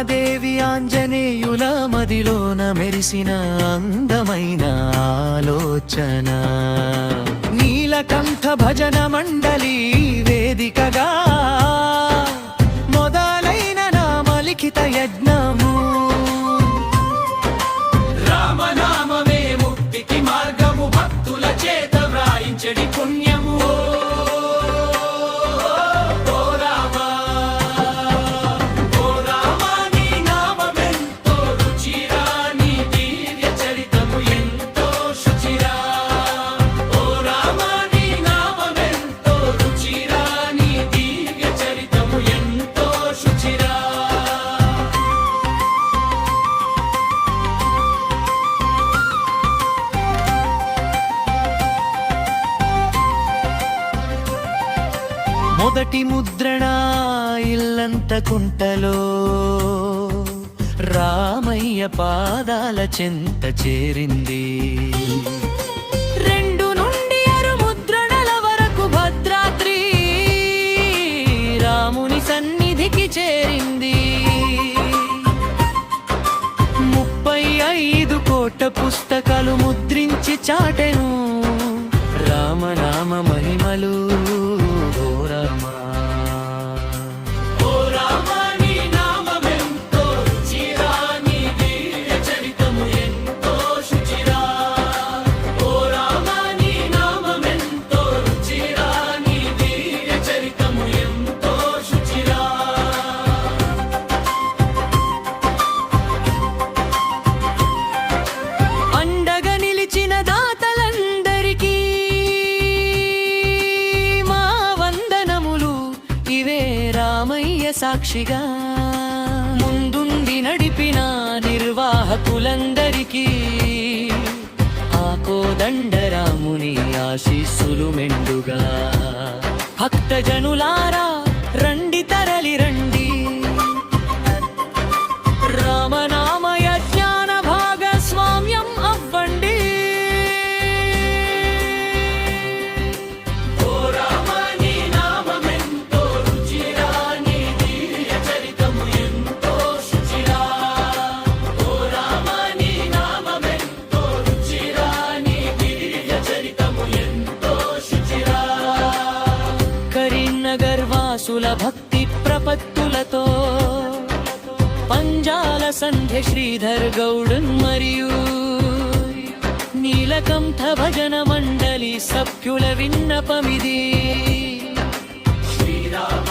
మహాదేవి ఆంజనేయుల మదిలోన మెరిసిన అందమైన ఆలోచన. నీలకంఠ భజన మండలి మొదటి ముద్రణ ఇల్లంత కుంటలో. రామయ్య పాదాల చెంత చేరింది. రెండు నుండి అరు ముద్రణల వరకు భద్రాద్రి రాముని సన్నిధికి చేరింది. ముప్పై ఐదు కోట పుస్తకాలు ముద్రించి చాటెను. రామనామ మహిమలు సాక్షిగా ముందుండి నడిపిన నిర్వాహకులందరికీ ఆ కోదండరాముని ఆశీస్సులు మెండుగా. భక్తజనులారా వాసుల భక్తి ప్రపత్తులతో. పంజాల సంధ్య శ్రీధర్ గౌడు మరియు నీలకంఠ భజన మండలి సభ్యుల విన్నపమిది. శ్రీరామ